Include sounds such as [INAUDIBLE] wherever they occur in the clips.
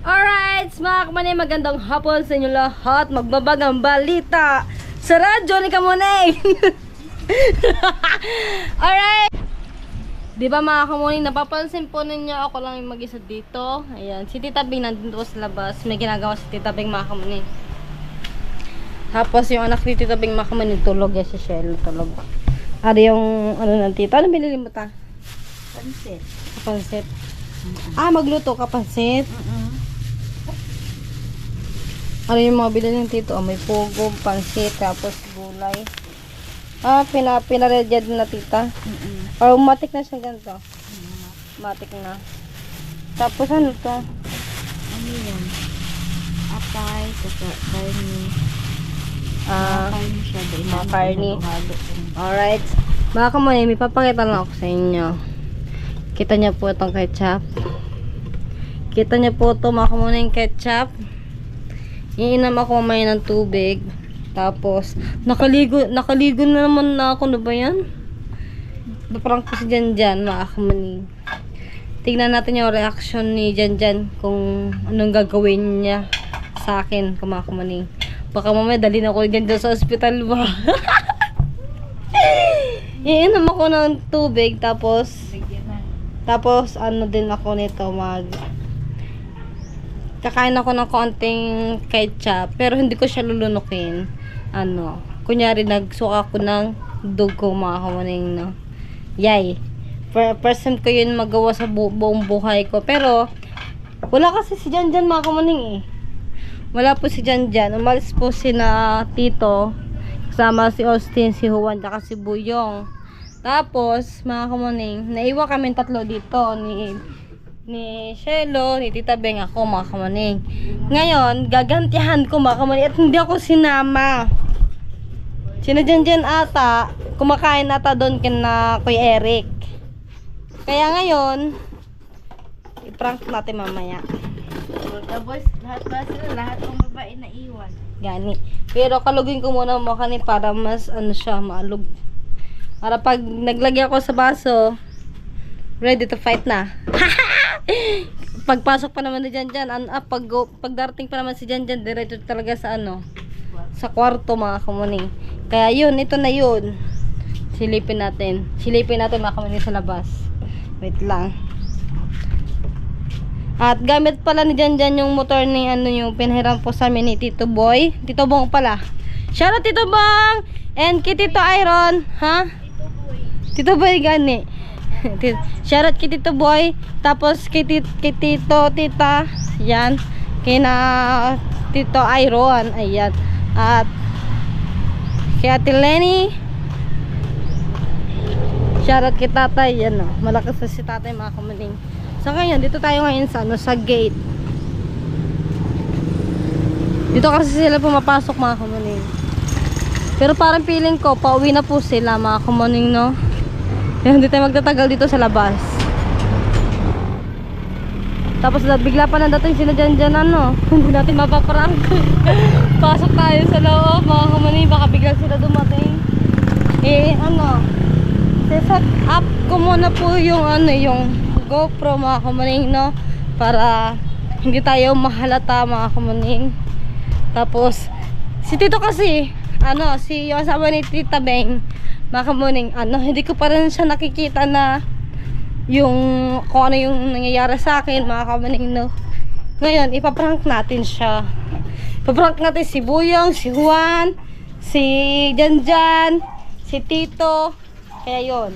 Alright, mga kamanay, magandang hapon sa inyo lahat. Magbabagang balita sa radyo ni Kamunay. [LAUGHS] Alright. Di ba mga kamunay, napapansin po ninyo ako lang yung mag-isa dito. Ayan, si Tita Bing nandito sa labas. May ginagawa si Tita Bing mga kamunay. Tapos yung anak ni Tita Bing mga kamunay, tulog yan si Shell, tulog. Ari yung, ano ng tita, ano binili mo ta? Pansit. Kapansit. Ah, magluto kapansit. Ano yung mga bilhin ng tito? Ah, may pugo, pansit, tapos gulay. Ah, pina, pinaredyad na tita. Or matik na siya ganito. Matik na. Tapos ano to? Ano yan? Apay, saka karni. Ah, Karni siya. Mga karni. Alright. Mga kamunay, may papakita lang ako sa inyo. Kita niyo po itong ketchup. Kita niyo po ito mga kamunay yung ketchup. Iinam ako mamaya ng tubig. Tapos, nakaligo, nakaligo na naman na ako. Ano ba yan? Parang kasi dyan dyan, mga kamunay. Tingnan natin yung reaction ni Jan Jan kung anong gagawin niya sa akin, kamunay. Baka mamaya dali na ako dyan sa ospital ba? [LAUGHS] Iinom ako ng tubig tapos tapos ano din ako nito mag kakain ako ng konting ketchup pero hindi ko siya lulunukin. Ano kunyari nagsuka ako ng dugo mga kamaning no? Yay. Per person ko yun magawa sa bu- buong buhay ko. Pero wala kasi si Jan Jan mga kamaning eh. Wala po si Jan Jan umalis po si na tito kasama si Austin si Juan at si Buyong. Tapos mga kamaning naiwan kami tatlo dito ni ni Shelo, ni Tita Beng ako mga kamaning. Ngayon, gagantihan ko mga kamaning at hindi ako sinama. Sino dyan dyan ata, kumakain ata doon kina Kuya Eric. Kaya ngayon, i-prank natin mamaya. Tapos, lahat ba sila? Lahat ng babae na iwan. Gani. Pero kalugin ko muna mo kani para mas ano siya, maalog. Para pag naglagay ako sa baso, ready to fight na. [LAUGHS] [LAUGHS] Pagpasok pa naman ni Jan Jan, an, ah, pag, pagdarating pa naman si Jan Jan, diretso talaga sa ano, sa kwarto mga kamuning. Kaya yun, ito na yun. Silipin natin. Silipin natin mga kamuning sa labas. Wait lang. At gamit pala ni Jan Jan yung motor ni ano yung pinahiram po sa amin ni Tito Boy. Tito Bong pala. Shoutout Tito Bong! And kay Tito Iron. Ha? Tito Boy gani. [LAUGHS] Shoutout kay Tito Boy. Tapos kay, tit kay Tito, Tita. Yan. Kay na Tito Iron. Ayan. At kay Ate Lenny. Shoutout kay tatay. Yan o. Malakas na si tatay mga kamaling. So ngayon, dito tayo ngayon sa, ano, sa gate. Dito kasi sila pumapasok mga kamaling. Pero parang feeling ko, pauwi na po sila mga kamaling, no? Kaya hindi tayo magtatagal dito sa labas. Tapos bigla pa nadating sila dyan ano. [LAUGHS] Hindi natin mapaprank. [LAUGHS] Pasok tayo sa loob mga kamaling. Baka bigla sila dumating. Eh ano. Set up ko muna po yung ano yung GoPro mga kamaling no. Para hindi tayo mahalata mga kamaling. Tapos si Tito kasi ano si yung asawa ni Tita Beng kamaling ano hindi ko pa rin siya nakikita na yung kung ano yung nangyayari sa akin mga no. Ngayon ipaprank natin siya. Ipaprank natin si Buyong, si Juan, si Janjan, si Tito. Kaya yon.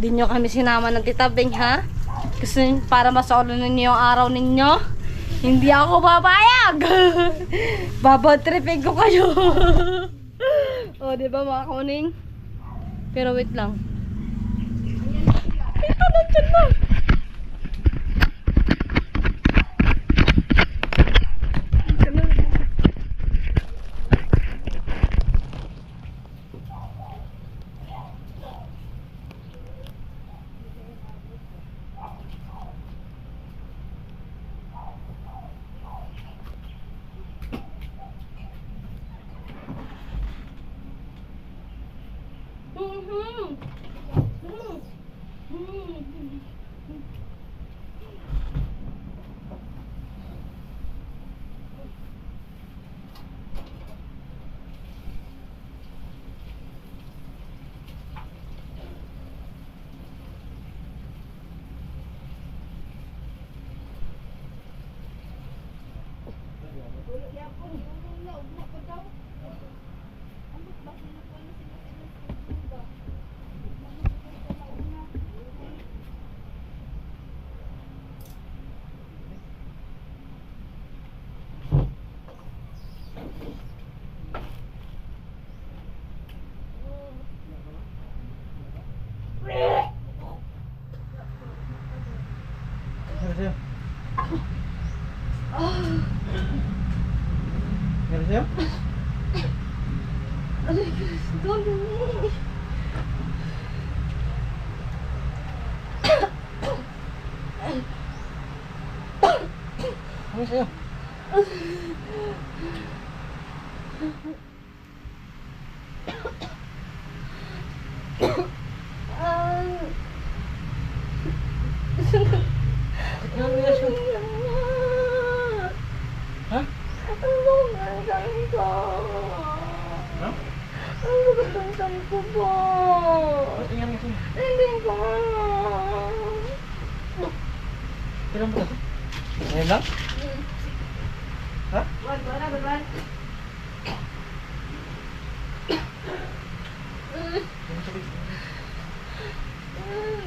Di nyo kami sinama ng Tita Beng ha? Kasi para masolo ninyo yung araw ninyo. Hindi ako babayag. [LAUGHS] Babatripin ko kayo. [LAUGHS] o, di ba mga kuning? Pero wait lang. Ito na dyan na. Meron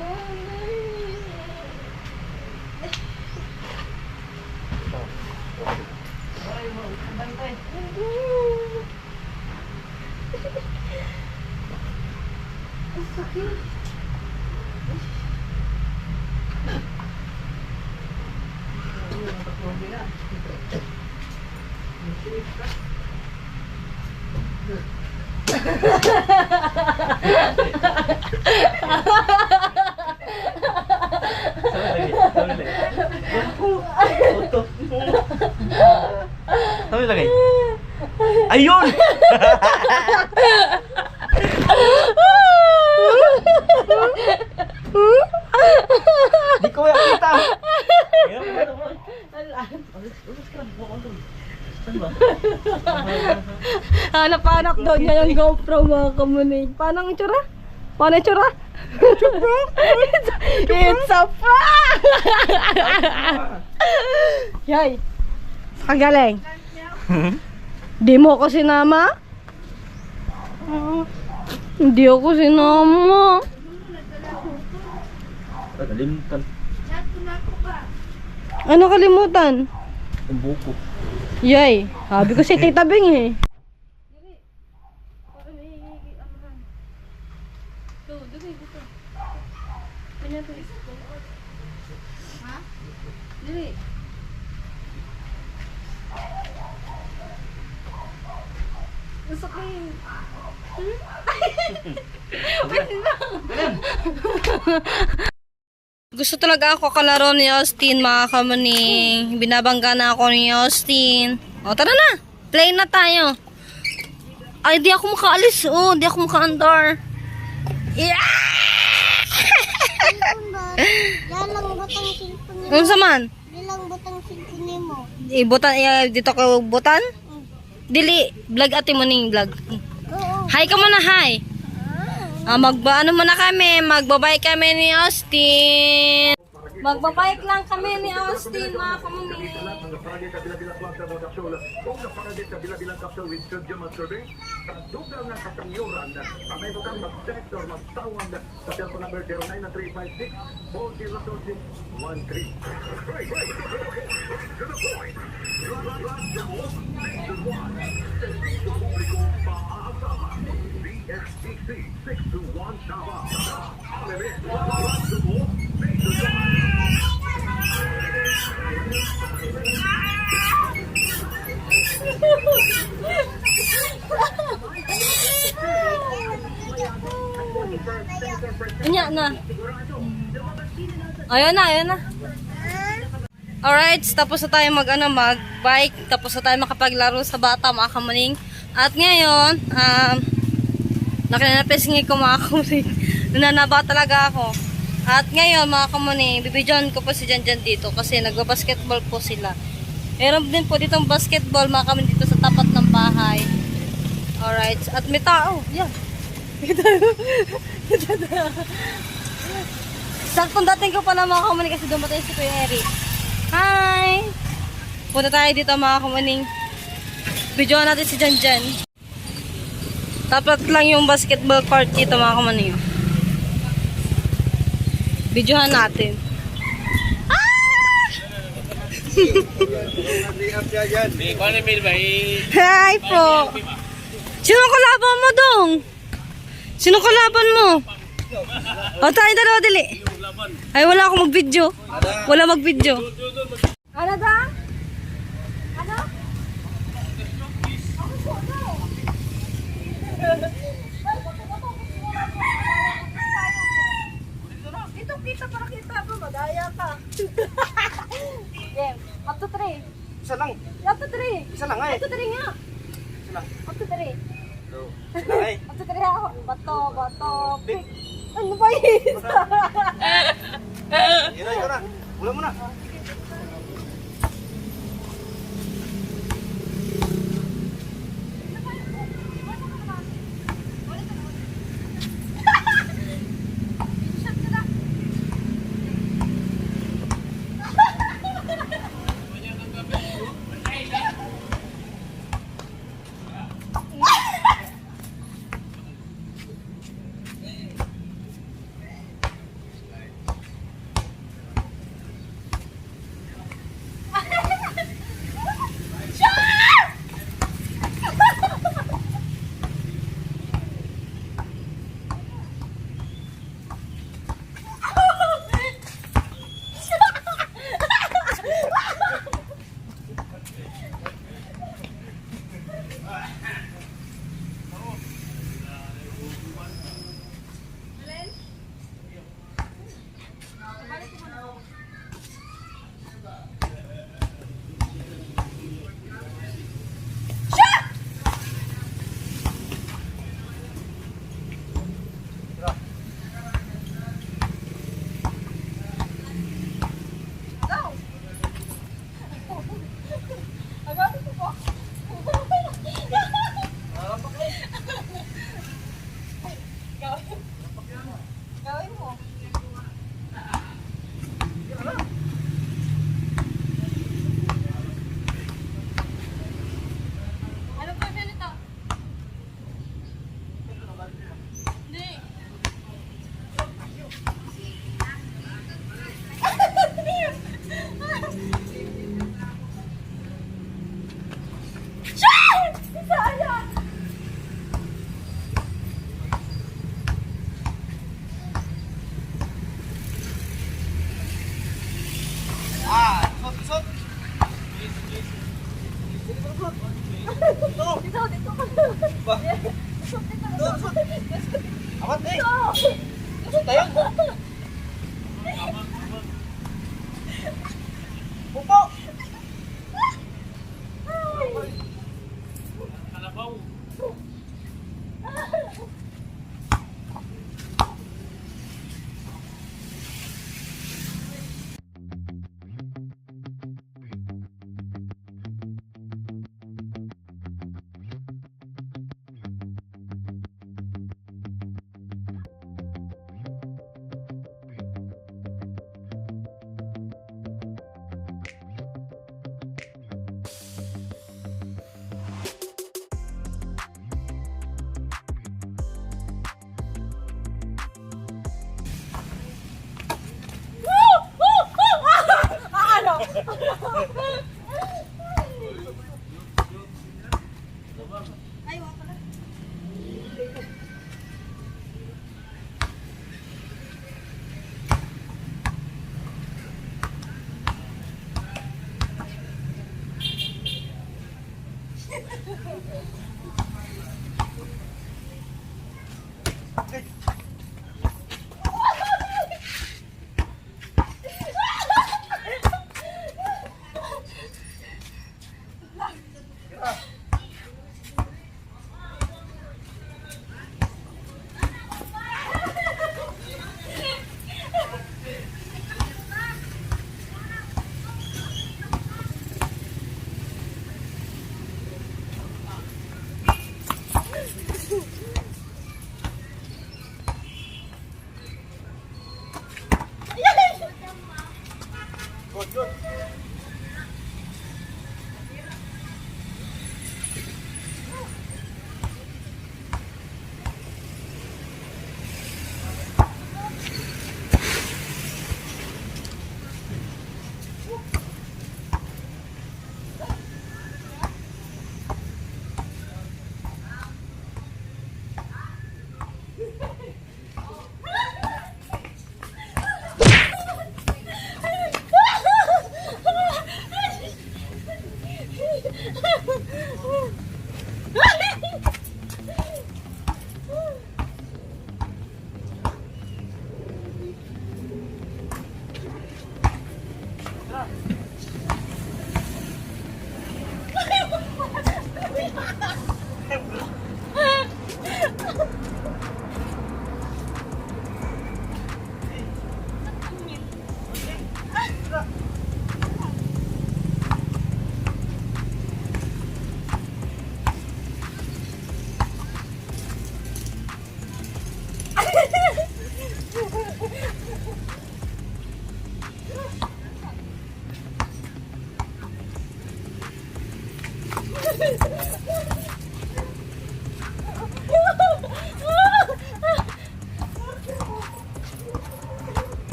Yeah. Saan lagi? [LAUGHS] Ayun! Di ko makita. Hanap-hanap daw niya yung GoPro mga kamuning. Paano ang itsura? Paano ang itsura? [LAUGHS] It's a prank! Yay! Kagaling. Di mo ako sinama? Hindi ako sinama. Kalimutan. Ano kalimutan? Ang buko. Yay! Sabi ko si Tita Bing eh. [LAUGHS] Gusto talaga ako kalaro ni Austin, mga kamaning. Binabangga na ako ni Austin. O, tara na. Play na tayo. Ay, di ako makaalis. Oh, di ako maka-andar. Yeah! [LAUGHS] Yan lang butang mo. Ano saman? Yan lang butang cellphone mo. Ibutan, eh, dito ko butan? Dili, vlog ate mo ning vlog. Hi ka muna, hi. Ah, magba ano muna kami, magbabay kami ni Austin. Magbabike lang kami ni Austin, mga kamumi. naparagay ka bila-bila klase mo kapsul kung naparagay ka bila-bila kapsul with sodium at serving sa dugang ng kasangyoran pamay mo kang mag-text or mag-tawag sa cellphone number 099356 402613 Right, right. To the point. Nationwide. Servicio Publico Paaasahan. BSTC 621 Davao. Alele. Radyo Nationwide. Anya na. Ayun na, ayun na. Alright, tapos na tayo mag, ano, mag-bike. Tapos na tayo makapaglaro sa bata, mga kamaning. At ngayon, um, nakinanapisingin ko mga [LAUGHS] kamaning. Nananaba talaga ako. At ngayon, mga kamaning, bibidyon ko po si Janjan dito kasi nagbabasketball po sila. Meron din po ditong basketball, mga kamaning, dito sa tapat ng bahay. Alright, at may tao. Yan. [LAUGHS] Saktong dating ko pala mga kamaning kasi dumatay si Kuya Eric. Hi! Punta tayo dito mga kamaning. Videoan natin si Jan Jan. Tapat lang yung basketball court dito mga kamaniyo. Videohan natin. Hi po! Sino kalaban mo dong? Sino kalaban mo? O tayo dalawa dali. Ay wala akong mag-video. Wala mag-video. Ano da? Ano? Ito kita para kita mo, madaya ka. Game. Up to three. Isa lang. Up to three. Isa lang ay. Up to three nga. Isa lang. Up to three. Isa lang ay. Up to three ako. Bato, bato, pick. Ano ba [LAUGHS] yun? Na, yun na. Wala mo na. Awan eh. Sot tayo. [LAUGHS]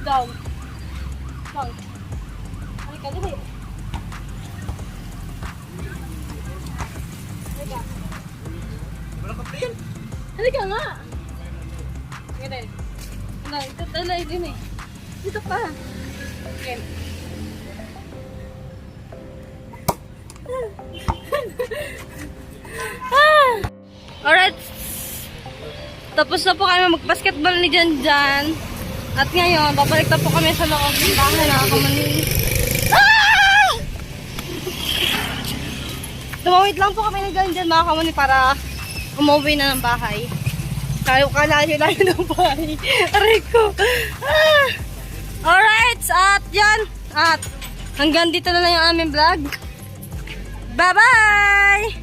Down. Down. Halika, dali. Halika. Halika nga. Ganun. Ganun. Ito talay din eh. Dito pa. Okay. ah! Alright. Tapos na po kami mag-basketball ni Jan Jan. At ngayon, babalik na po kami sa loob ng bahay na kamanin. Ah! Tumawit lang po kami ni Jan Jan mga kamani para umuwi na ng bahay. Kayo kalayo-layo [LAUGHS] ng bahay. Aray ko. Ah! Alright, at yan. At hanggang dito na lang yung aming vlog. Bye-bye!